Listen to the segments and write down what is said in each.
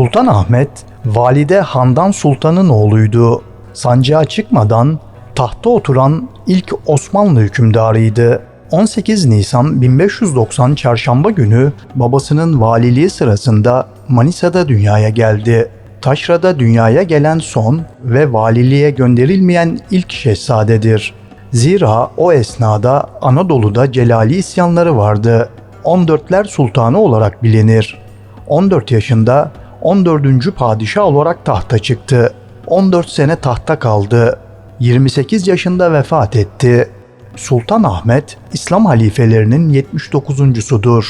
Sultan Ahmet, Valide Handan Sultan'ın oğluydu. Sancağa çıkmadan tahta oturan ilk Osmanlı hükümdarıydı. 18 Nisan 1590 Çarşamba günü babasının valiliği sırasında Manisa'da dünyaya geldi. Taşra'da dünyaya gelen son ve valiliğe gönderilmeyen ilk şehzadedir. Zira o esnada Anadolu'da Celali isyanları vardı. 14'ler sultanı olarak bilinir. 14 yaşında 14. padişah olarak tahta çıktı. 14 sene tahta kaldı. 28 yaşında vefat etti. Sultan Ahmet İslam halifelerinin 79'uncusudur.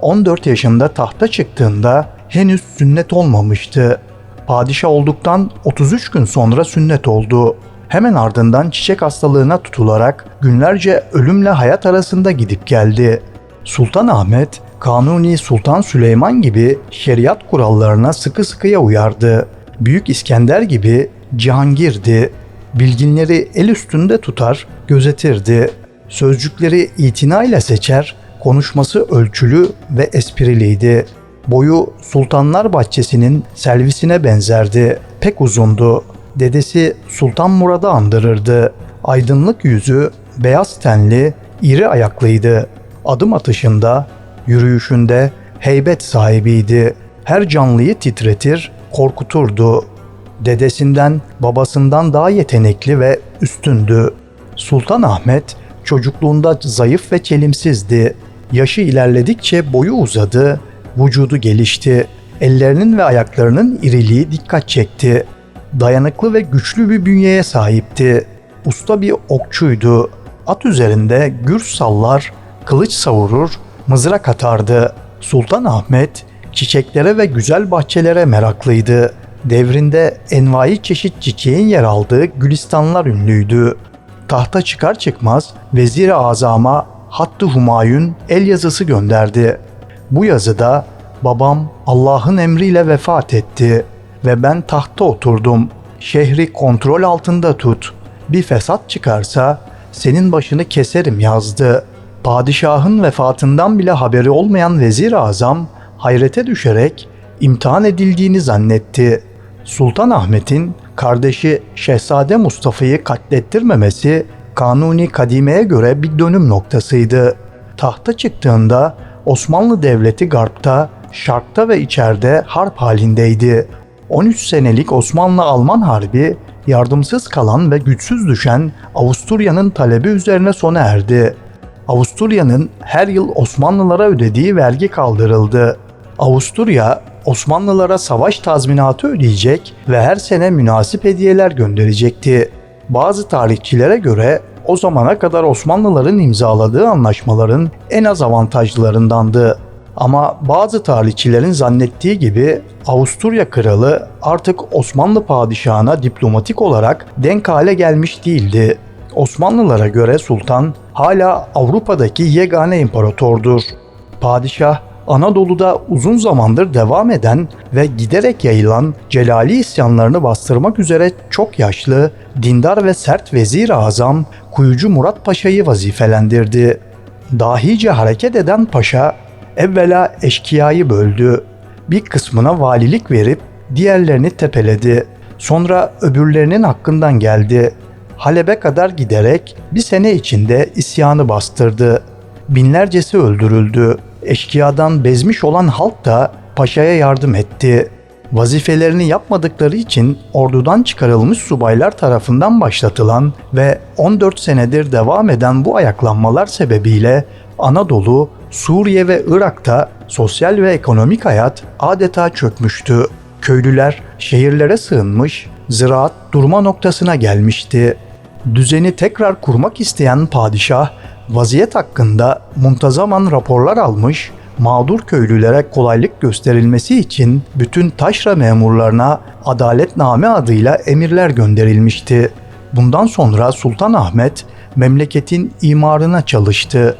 14 yaşında tahta çıktığında henüz sünnet olmamıştı. Padişah olduktan 33 gün sonra sünnet oldu. Hemen ardından çiçek hastalığına tutularak günlerce ölümle hayat arasında gidip geldi. Sultan Ahmet, Kanuni Sultan Süleyman gibi şeriat kurallarına sıkı sıkıya uyardı. Büyük İskender gibi Cihangir'di. Bilginleri el üstünde tutar, gözetirdi. Sözcükleri itinayla seçer, konuşması ölçülü ve espriliydi. Boyu Sultanlar Bahçesi'nin servisine benzerdi. Pek uzundu. Dedesi Sultan Murad'ı andırırdı. Aydınlık yüzü, beyaz tenli, iri ayaklıydı. Adım atışında, yürüyüşünde heybet sahibiydi. Her canlıyı titretir, korkuturdu. Dedesinden, babasından daha yetenekli ve üstündü. Sultan Ahmet çocukluğunda zayıf ve çelimsizdi. Yaşı ilerledikçe boyu uzadı, vücudu gelişti. Ellerinin ve ayaklarının iriliği dikkat çekti. Dayanıklı ve güçlü bir bünyeye sahipti. Usta bir okçuydu. At üzerinde gür sallar, kılıç savurur, mızrak atardı. Sultan Ahmet çiçeklere ve güzel bahçelere meraklıydı. Devrinde envai çeşit çiçeğin yer aldığı gülistanlar ünlüydü. Tahta çıkar çıkmaz Vezir-i Azam'a Hattı Humayun el yazısı gönderdi. Bu yazıda babam Allah'ın emriyle vefat etti ve ben tahta oturdum. Şehri kontrol altında tut. Bir fesat çıkarsa senin başını keserim yazdı. Padişahın vefatından bile haberi olmayan Vezir-i Azam hayrete düşerek imtihan edildiğini zannetti. Sultan Ahmet'in kardeşi Şehzade Mustafa'yı katlettirmemesi Kanuni Kadime'ye göre bir dönüm noktasıydı. Tahta çıktığında Osmanlı Devleti Garp'ta, Şark'ta ve içeride harp halindeydi. 13 senelik Osmanlı-Alman Harbi yardımsız kalan ve güçsüz düşen Avusturya'nın talebi üzerine sona erdi. Avusturya'nın her yıl Osmanlılara ödediği vergi kaldırıldı. Avusturya, Osmanlılara savaş tazminatı ödeyecek ve her sene münasip hediyeler gönderecekti. Bazı tarihçilere göre o zamana kadar Osmanlıların imzaladığı anlaşmaların en az avantajlılarındandı. Ama bazı tarihçilerin zannettiği gibi Avusturya kralı artık Osmanlı padişahına diplomatik olarak denk hale gelmiş değildi. Osmanlılara göre sultan hala Avrupa'daki yegane imparatordur. Padişah Anadolu'da uzun zamandır devam eden ve giderek yayılan Celali isyanlarını bastırmak üzere çok yaşlı, dindar ve sert vezir azam Kuyucu Murat Paşa'yı vazifelendirdi. Dahice hareket eden paşa evvela eşkıyayı böldü. Bir kısmına valilik verip diğerlerini tepeledi. Sonra öbürlerinin hakkından geldi. Halep'e kadar giderek bir sene içinde isyanı bastırdı. Binlercesi öldürüldü. Eşkıyadan bezmiş olan halk da paşaya yardım etti. Vazifelerini yapmadıkları için ordudan çıkarılmış subaylar tarafından başlatılan ve 14 senedir devam eden bu ayaklanmalar sebebiyle Anadolu, Suriye ve Irak'ta sosyal ve ekonomik hayat adeta çökmüştü. Köylüler şehirlere sığınmış, ziraat durma noktasına gelmişti. Düzeni tekrar kurmak isteyen padişah vaziyet hakkında muntazaman raporlar almış, mağdur köylülere kolaylık gösterilmesi için bütün taşra memurlarına adaletname adıyla emirler gönderilmişti. Bundan sonra Sultan Ahmet memleketin imarına çalıştı.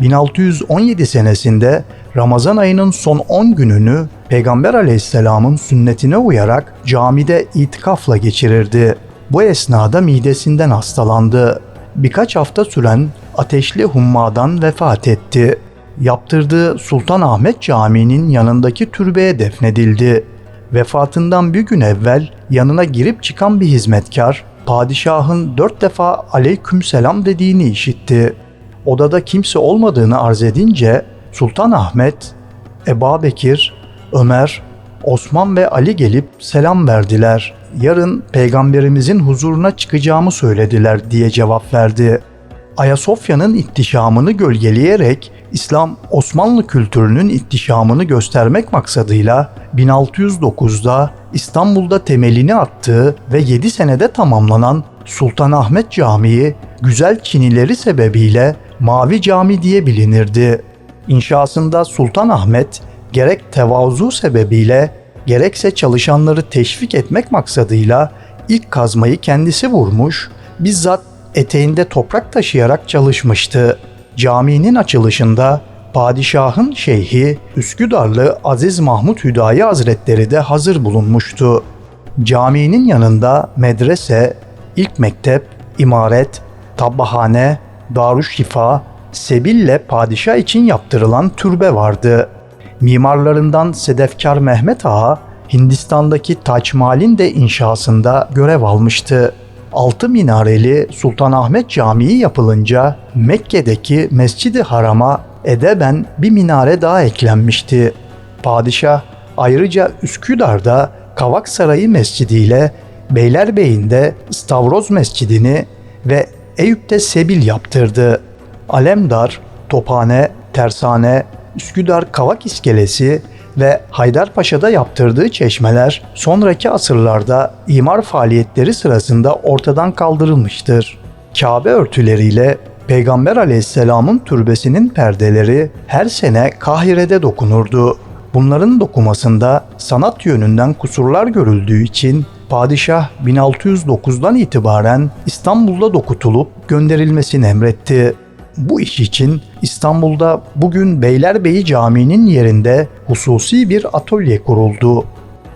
1617 senesinde Ramazan ayının son 10 gününü Peygamber aleyhisselamın sünnetine uyarak camide itikafla geçirirdi. Bu esnada midesinden hastalandı. Birkaç hafta süren ateşli hummadan vefat etti. Yaptırdığı Sultanahmet Camii'nin yanındaki türbeye defnedildi. vefatından bir gün evvel yanına girip çıkan bir hizmetkar, padişahın dört defa aleyküm selam dediğini işitti. Odada kimse olmadığını arz edince Sultan Ahmet, Eba Bekir, Ömer, Osman ve Ali gelip selam verdiler. Yarın peygamberimizin huzuruna çıkacağımı söylediler diye cevap verdi. Ayasofya'nın ihtişamını gölgeleyerek İslam Osmanlı kültürünün ihtişamını göstermek maksadıyla 1609'da İstanbul'da temelini attığı ve 7 senede tamamlanan Sultanahmet Camii güzel çinileri sebebiyle Mavi Cami diye bilinirdi. İnşasında Sultan Ahmet gerek tevazu sebebiyle gerekse çalışanları teşvik etmek maksadıyla ilk kazmayı kendisi vurmuş, bizzat eteğinde toprak taşıyarak çalışmıştı. Caminin açılışında padişahın şeyhi Üsküdarlı Aziz Mahmut Hüdayi Hazretleri de hazır bulunmuştu. Caminin yanında medrese, ilk mektep, imaret, tabbahane, darüşşifa, sebille padişah için yaptırılan türbe vardı. Mimarlarından Sedefkar Mehmet Ağa, Hindistan'daki Taç Mahal'in de inşasında görev almıştı. Altı minareli Sultanahmet Camii yapılınca Mekke'deki Mescid-i Haram'a edeben bir minare daha eklenmişti. Padişah ayrıca Üsküdar'da Kavak Sarayı Mescidi ile Beylerbeyi'nde Stavroz Mescidini ve Eyüp'te Sebil yaptırdı. Alemdar, Tophane, Tersane, Üsküdar Kavak İskelesi ve Haydarpaşa'da yaptırdığı çeşmeler sonraki asırlarda imar faaliyetleri sırasında ortadan kaldırılmıştır. Kabe örtüleriyle Peygamber aleyhisselamın türbesinin perdeleri her sene Kahire'de dokunurdu. Bunların dokumasında sanat yönünden kusurlar görüldüğü için padişah 1609'dan itibaren İstanbul'da dokutulup gönderilmesini emretti. Bu iş için İstanbul'da bugün Beylerbeyi Camii'nin yerinde hususi bir atölye kuruldu.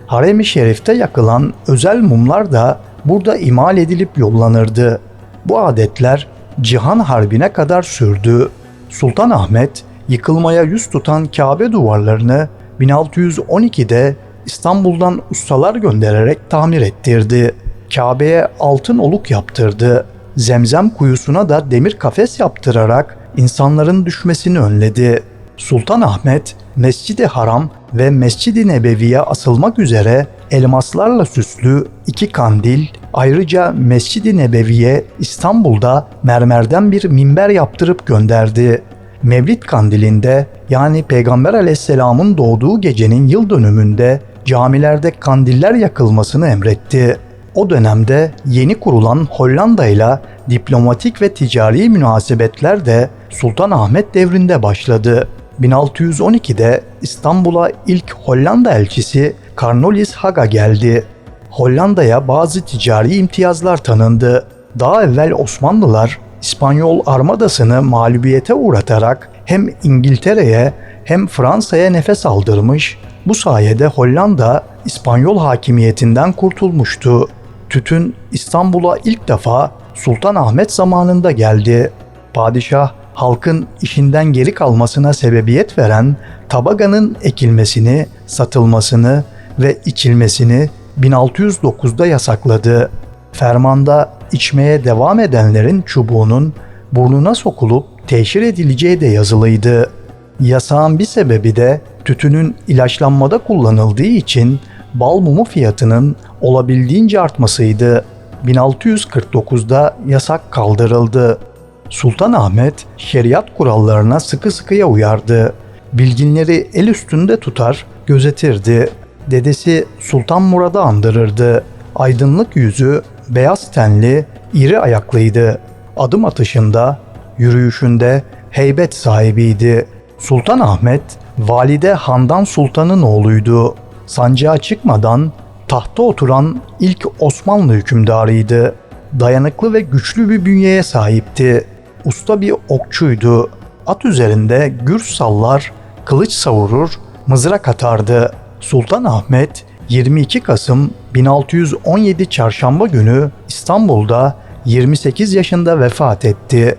Harem-i Şerif'te yakılan özel mumlar da burada imal edilip yollanırdı. Bu adetler Cihan Harbi'ne kadar sürdü. Sultan Ahmet yıkılmaya yüz tutan Kabe duvarlarını 1612'de İstanbul'dan ustalar göndererek tamir ettirdi. Kabe'ye altın oluk yaptırdı. Zemzem kuyusuna da demir kafes yaptırarak insanların düşmesini önledi. Sultan Ahmet, Mescid-i Haram ve Mescid-i Nebevi'ye asılmak üzere elmaslarla süslü iki kandil, ayrıca Mescid-i Nebevi'ye İstanbul'da mermerden bir minber yaptırıp gönderdi. Mevlid kandilinde yani Peygamber aleyhisselamın doğduğu gecenin yıl dönümünde camilerde kandiller yakılmasını emretti. O dönemde yeni kurulan Hollanda ile diplomatik ve ticari münasebetler de Sultan Ahmet devrinde başladı. 1612'de İstanbul'a ilk Hollanda elçisi Cornelis Haga geldi. Hollanda'ya bazı ticari imtiyazlar tanındı. Daha evvel Osmanlılar İspanyol armadasını mağlubiyete uğratarak hem İngiltere'ye hem Fransa'ya nefes aldırmış, bu sayede Hollanda İspanyol hakimiyetinden kurtulmuştu. Tütün İstanbul'a ilk defa Sultan Ahmet zamanında geldi. Padişah halkın işinden geri kalmasına sebebiyet veren tabaganın ekilmesini, satılmasını ve içilmesini 1609'da yasakladı. Fermanda içmeye devam edenlerin çubuğunun burnuna sokulup teşhir edileceği de yazılıydı. Yasağın bir sebebi de tütünün ilaçlanmada kullanıldığı için bal mumu fiyatının olabildiğince artmasıydı. 1649'da yasak kaldırıldı. Sultan Ahmet şeriat kurallarına sıkı sıkıya uyardı. Bilginleri el üstünde tutar, gözetirdi. Dedesi Sultan Murad'ı andırırdı. Aydınlık yüzü, beyaz tenli, iri ayaklıydı. Adım atışında, yürüyüşünde heybet sahibiydi. Sultan Ahmet, Valide Handan Sultan'ın oğluydu. Sancağa çıkmadan tahta oturan ilk Osmanlı hükümdarıydı. Dayanıklı ve güçlü bir bünyeye sahipti. Usta bir okçuydu. At üzerinde gür sallar, kılıç savurur, mızrak atardı. Sultan Ahmet 22 Kasım 1617 Çarşamba günü İstanbul'da 28 yaşında vefat etti.